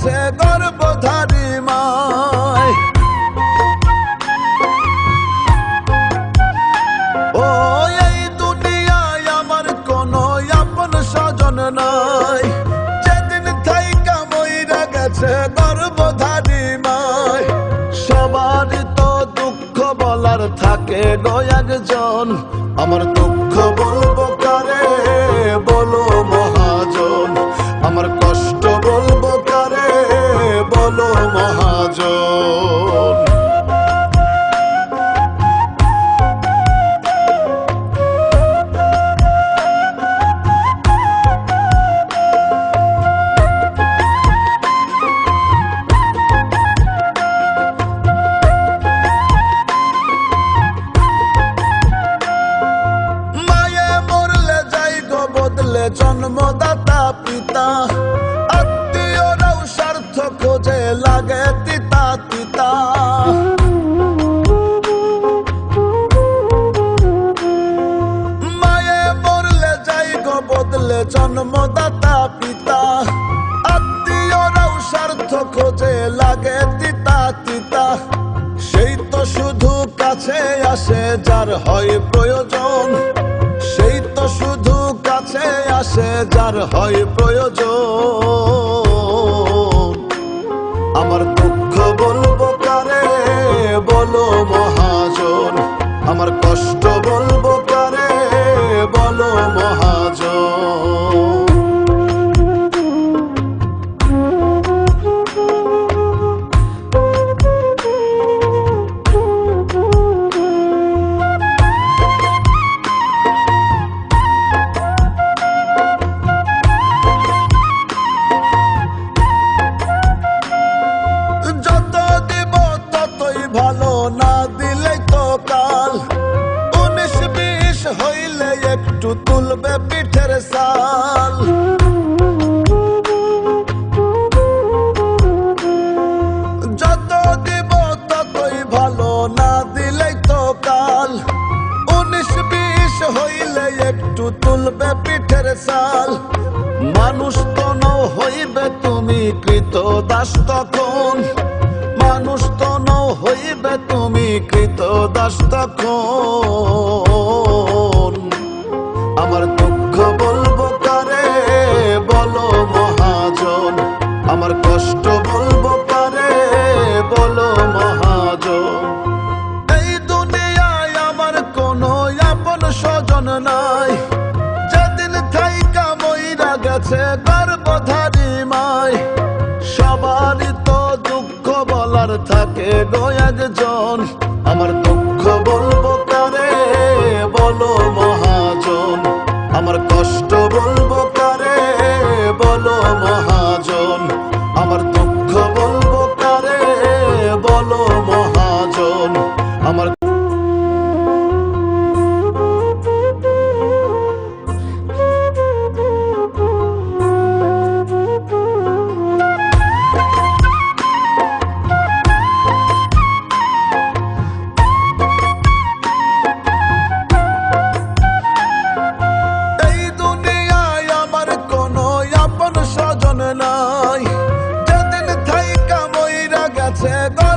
মইরা গেছে গর্ভধারী মায় ও, এই দুনিয়ায় আমার কোনো আপন স্বজন নাই। যেদিন থাইকা মইরা গেছে মায় দুঃখ থাকে গো একজন। আমার দুঃখ বলব জন্মদাতা পিতা। আত্মীয়রাও স্বার্থ খোঁজে লাগে তিতা তিতা। সেই তো শুধু কাছে আসে যার হয় প্রয়োজন। সেই তো শুধু কাছে আসে যার হয় প্রয়োজন। তুলবে পিঠের সাল। যত দিব ততই ভালো, না দিলেই তো কাল। বিশ হইলে একটু তুলবে পিঠের সাল। মানুষ তো নও হইবে তুমি কৃত দাস তখন। মানুষ তো নও হইবে তুমি কৃত দাস তখন। আমার দুঃখ বলব কারে? বলো মহাজন, আমার কষ্ট বলব কারে? বলো মহাজন। এই দুনিয়ায় আমার কোনো আপন স্বজন নাই। যেদিন থাইকা মইরা গেছে গর্ভধারী মায় সবারই তো দুঃখ বলার থাকে গো একজন। আমার দুঃখ বলব কারে? বলো কষ্ট বলব কারে? বলো মহাজন আপন